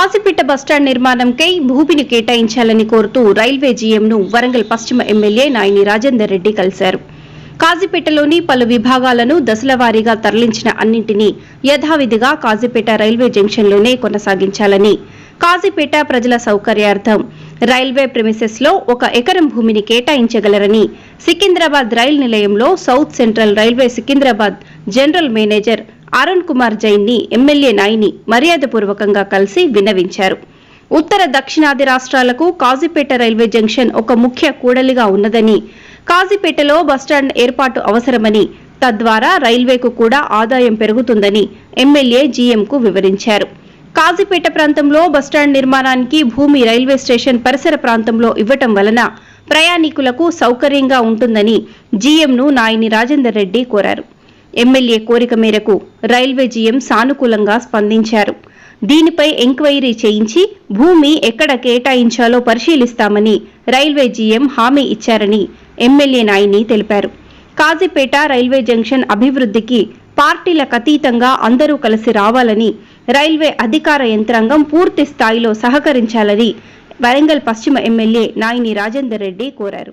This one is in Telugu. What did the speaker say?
కాసిపేట బస్టాండ్ నిర్మాణంకై భూమిని కేటాయించాలని కోరుతూ రైల్వే జీఎంను వరంగల్ పశ్చిమ ఎమ్మెల్యే నాయని రాజేందర్ రెడ్డి కలిశారు. కాజీపేటలోని పలు విభాగాలను దశలవారీగా తరలించిన అన్నింటినీ యథావిధిగా కాజీపేట రైల్వే జంక్షన్లోనే కొనసాగించాలని కాజీపేట ప్రజల సౌకర్యార్థం రైల్వే ప్రిమిసెస్లో ఒక ఎకరం భూమిని కేటాయించగలరని సికింద్రాబాద్ రైల్ నిలయంలో south central railway Secunderabad general manager Arun Kumar జైన్ని MLA Naini మర్యాదపూర్వకంగా కలిసి విన్నవించారు. ఉత్తర దక్షిణాది రాష్ట్రాలకు కాజీపేట రైల్వే జంక్షన్ ఒక ముఖ్య కూడలిగా ఉన్నదని కాజీపేటలో బస్టాండ్ ఏర్పాటు అవసరమని తద్వారా రైల్వేకు కూడా ఆదాయం పెరుగుతుందని ఎమ్మెల్యే జీఎంకు వివరించారు. కాజీపేట ప్రాంతంలో బస్టాండ్ నిర్మాణానికి భూమి రైల్వే స్టేషన్ పరిసర ప్రాంతంలో ఇవ్వటం వలన ప్రయాణికులకు సౌకర్యంగా ఉంటుందని జీఎంను నాయని రాజేందర్ రెడ్డి కోరారు. ఎమ్మెల్యే కోరిక మేరకు రైల్వే జీఎం సానుకూలంగా స్పందించారు. దీనిపై ఎంక్వైరీ చేయించి భూమి ఎక్కడ కేటాయించాలో పరిశీలిస్తామని రైల్వే జీఎం హామీ ఇచ్చారని ఎమ్మెల్యే నాయిని తెలిపారు. కాజీపేట రైల్వే జంక్షన్ అభివృద్ధికి పార్టీలకు అతీతంగా అందరూ కలిసి రావాలని రైల్వే అధికార యంత్రాంగం పూర్తి స్థాయిలో సహకరించాలని వరంగల్ పశ్చిమ ఎమ్మెల్యే నాయిని రాజేందర్ రెడ్డి కోరారు.